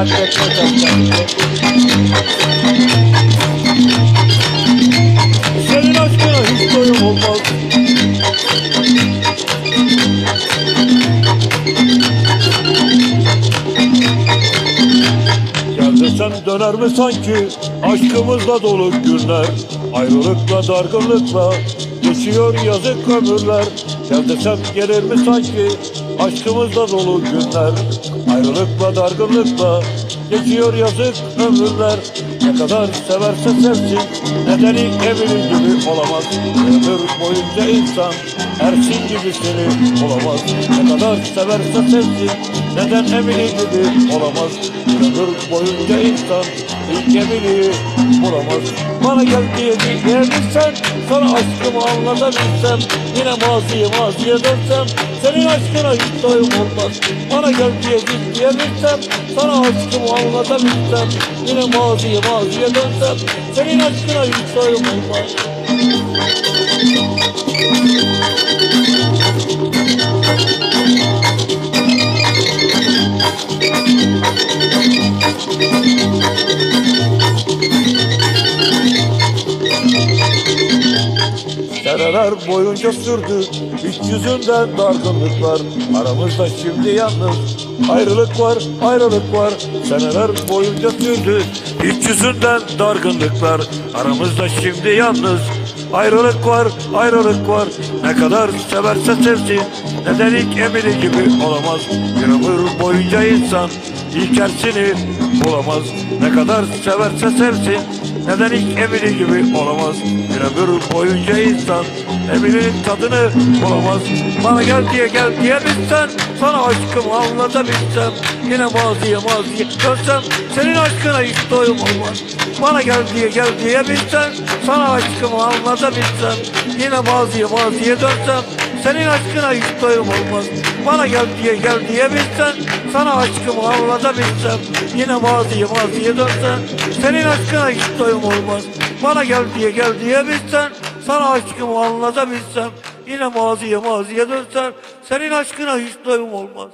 katletmeyeceğim Senin aşkına hiç doyum olmaz Gel döner mi sanki? Aşkımızla dolu günler. Ayrılıkla dargınlıkla Geçiyor yazık ömürler Gel desem gelir mi sanki? Aşkımızla dolu günler. Ayrılıkla dargınlıkla Geçiyor yazık ömürler. Ne kadar severse sevsin Nedeni Emily gibi olamaz. Ömür boyunca insan Ersin gibisini olamaz. Ne kadar severse sevsin. Neden Emily gibi olamaz? Ömür boyunca insan ilk Emily'yi bulamaz. Bana gel diye diyebilsen Sana aşkımı anlatabilsem Yine maziye maziye dönsem Senin aşkına hiç doyum olmaz. Bana gel diye diyebilsem Sana aşkımı anlatabilsem Yine maziye maziye dönsem Senin aşkına hiç doyum olmaz Seneler boyunca sürdü Hiç yüzünden dargınlıklar Aramızda şimdi yalnız Ayrılık var, ayrılık var. Seneler boyunca sürdü Hiç yüzünden dargınlıklar Aramızda şimdi yalnız Ayrılık var, ayrılık var. Ne kadar severse sevsin Neden ilk Emily gibi olamaz. Bir ömür boyunca insan ilk ersini bulamaz. Ne kadar severse sevsin neden ilk Emily gibi olamaz? Bir ömür boyunca insan Emily'nin tadını bulamaz. Bana gel diye gel diyebilsen Sana aşkımı anlatabilsem Yine maziye maziye dönsem Senin aşkına hiç doyum olmaz. Bana gel diye gel diyebilsen Sana aşkımı anlatabilsem Yine maziye maziye dönsem senin aşkına hiç doyum olmaz. Bana gel diye gel diyebilsen Sana aşkımı anlatabilsem Yine maziye maziye dönsen Senin aşkına hiç doyum olmaz. Bana gel diye gel diyebilsen Sana aşkımı anlatabilsem Yine maziye maziye dönsen Senin aşkına hiç doyum olmaz